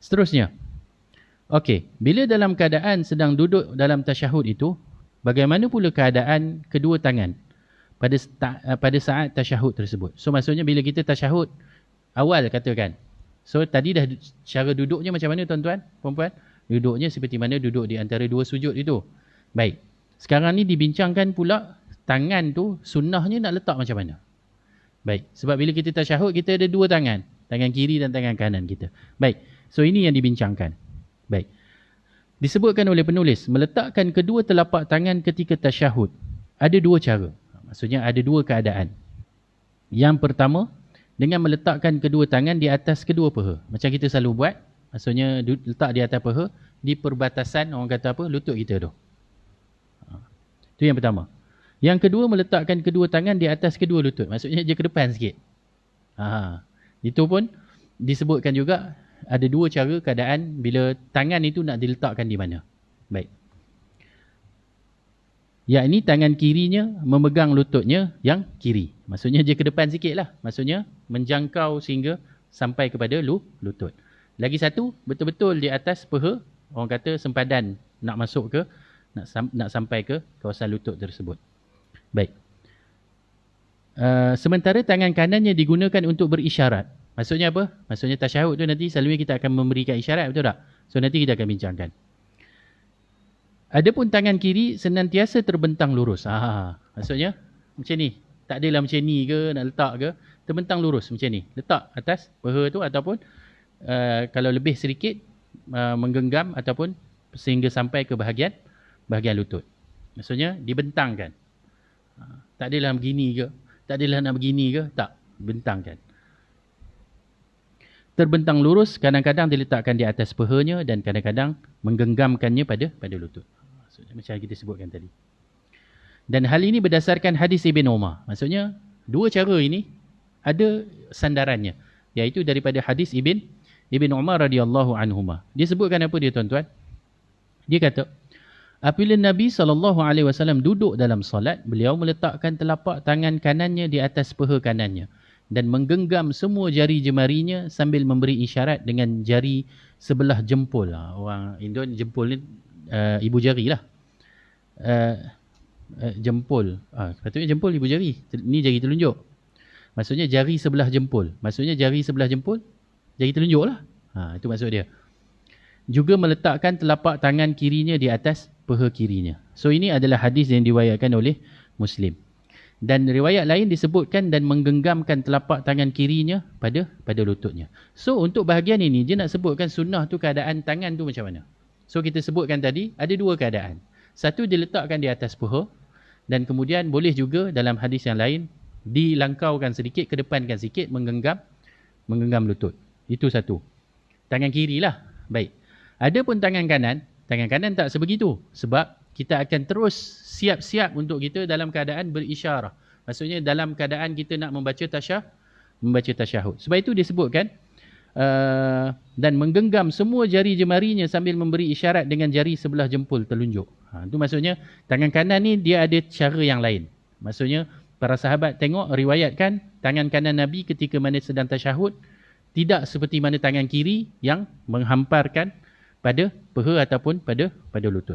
Seterusnya. Okey, bila dalam keadaan sedang duduk dalam tasyahud itu, bagaimana pula keadaan kedua tangan pada pada saat tasyahud tersebut? So maksudnya bila kita tasyahud awal katakan. So tadi dah cara duduknya macam mana tuan-tuan, puan-puan? Duduknya seperti mana duduk di antara dua sujud itu. Baik. Sekarang ni dibincangkan pula tangan tu sunnahnya nak letak macam mana. Baik. Sebab bila kita tasyahud kita ada dua tangan. Tangan kiri dan tangan kanan kita. Baik. So ini yang dibincangkan. Baik. Disebutkan oleh penulis, meletakkan kedua telapak tangan ketika tasyahud. Ada dua cara. Maksudnya ada dua keadaan. Yang pertama, dengan meletakkan kedua tangan di atas kedua peha. Macam kita selalu buat. Maksudnya letak di atas peha, di perbatasan orang kata apa, lutut kita tu. Itu yang pertama. Yang kedua, meletakkan kedua tangan di atas kedua lutut. Maksudnya dia ke depan sikit. Ha. Itu pun disebutkan juga ada dua cara keadaan bila tangan itu nak diletakkan di mana. Baik. Yang ini tangan kirinya memegang lututnya yang kiri. Maksudnya dia ke depan sikit lah. Maksudnya menjangkau sehingga sampai kepada lu, lutut. Lagi satu, betul-betul di atas peha, orang kata sempadan nak masuk ke, nak, sam, nak sampai ke kawasan lutut tersebut. Baik. Uh, sementara tangan kanannya digunakan untuk berisyarat. Maksudnya apa? Maksudnya tasyahud tu nanti selalunya kita akan memberikan isyarat betul tak? So nanti kita akan bincangkan. Adapun tangan kiri senantiasa terbentang lurus. Ha, maksudnya macam ni. Tak adalah macam ni ke nak letak ke. Terbentang lurus macam ni. Letak atas peha tu ataupun uh, kalau lebih sedikit uh, menggenggam ataupun sehingga sampai ke bahagian bahagian lutut. Maksudnya dibentangkan. Ha, tak adalah begini ke. Tak adalah nak begini ke. Tak. Bentangkan terbentang lurus kadang-kadang diletakkan di atas pehanya dan kadang-kadang menggenggamkannya pada pada lutut. Maksudnya macam kita sebutkan tadi. Dan hal ini berdasarkan hadis Ibn Umar. Maksudnya dua cara ini ada sandarannya iaitu daripada hadis Ibn Ibn Umar radhiyallahu anhuma. Dia sebutkan apa dia tuan-tuan? Dia kata apabila Nabi sallallahu alaihi wasallam duduk dalam solat, beliau meletakkan telapak tangan kanannya di atas peha kanannya dan menggenggam semua jari jemarinya sambil memberi isyarat dengan jari sebelah jempol. Ha, orang Indo jempol ni uh, ibu jari lah. Uh, uh, jempol. Ha, patutnya jempol ibu jari. Ni jari telunjuk. Maksudnya jari sebelah jempol. Maksudnya jari sebelah jempol, jari telunjuk lah. Ha, itu maksud dia. Juga meletakkan telapak tangan kirinya di atas peha kirinya. So ini adalah hadis yang diwayatkan oleh Muslim dan riwayat lain disebutkan dan menggenggamkan telapak tangan kirinya pada pada lututnya. So untuk bahagian ini dia nak sebutkan sunnah tu keadaan tangan tu macam mana. So kita sebutkan tadi ada dua keadaan. Satu diletakkan di atas paha dan kemudian boleh juga dalam hadis yang lain dilangkaukan sedikit ke depankan sikit menggenggam menggenggam lutut. Itu satu. Tangan kiri lah. Baik. Adapun tangan kanan, tangan kanan tak sebegitu sebab kita akan terus siap-siap untuk kita dalam keadaan berisyarah. Maksudnya dalam keadaan kita nak membaca tasyah, membaca tasyahud. Sebab itu disebutkan uh, dan menggenggam semua jari jemarinya sambil memberi isyarat dengan jari sebelah jempol telunjuk. Ha, itu maksudnya tangan kanan ni dia ada cara yang lain. Maksudnya para sahabat tengok riwayatkan tangan kanan Nabi ketika mana sedang tasyahud tidak seperti mana tangan kiri yang menghamparkan pada peha ataupun pada pada lutut.